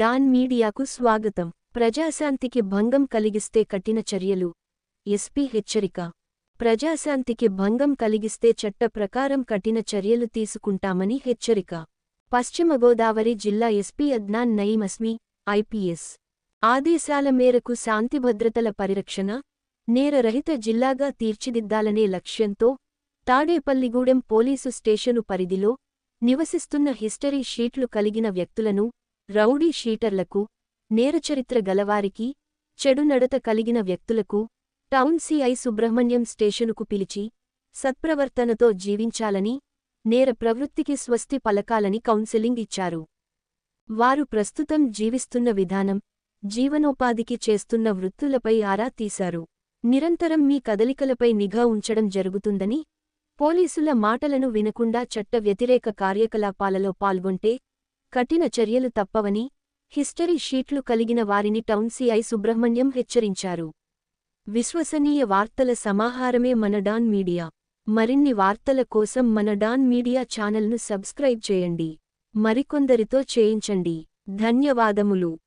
Don మీడియాకు స్వాగతం. ప్రజాశాంతికి భంగం కలిగిస్తే కఠిన చర్యలు. ఎస్పీ హెచ్చరిక. ప్రజాశాంతికి భంగం కలిగిస్తే చట్ట ప్రకారం కఠిన చర్యలు తీసుకుంటామని హెచ్చరిక. పశ్చిమ గోదావరి జిల్లా ఎస్పీ అద్నాన్ నయీమస్మి ఐపీఎస్. ఆదేశాల మేరకు శాంతిభద్రతల పరిరక్షణ నేరరహిత జిల్లాగా తీర్చిదిద్దాలనే లక్ష్యంతో తాడేపల్లిగూడెం పోలీసు స్టేషను పరిధిలో నివసిస్తున్న హిస్టరీ షీట్లు కలిగిన వ్యక్తులను రౌడీ షీటర్లకు నేరచరిత్ర గలవారికి చెడు నడత కలిగిన వ్యక్తులకు టౌన్ సిఐ సుబ్రహ్మణ్యం స్టేషనుకు పిలిచి సత్ప్రవర్తనతో జీవించాలని నేర ప్రవృత్తికి స్వస్తి పలకాలని కౌన్సెలింగ్ ఇచ్చారు. వారు ప్రస్తుతం జీవిస్తున్న విధానం జీవనోపాధికి చేస్తున్న వృత్తులపై ఆరా తీశారు. నిరంతరం మీ కదలికలపై నిఘా ఉంచడం జరుగుతుందని పోలీసుల మాటలను వినకుండా చట్ట వ్యతిరేక కార్యకలాపాలలో పాల్గొంటే కఠిన చర్యలు తప్పవని హిస్టరీ షీట్లు కలిగిన వారిని టౌన్ సిఐ సుబ్రహ్మణ్యం హెచ్చరించారు. విశ్వసనీయ వార్తల సమాహారమే మన డాన్ మీడియా. మరిన్ని వార్తల కోసం మన డాన్ మీడియా ఛానల్ను సబ్స్క్రైబ్ చేయండి. మరికొందరితో చేయించండి. ధన్యవాదములు.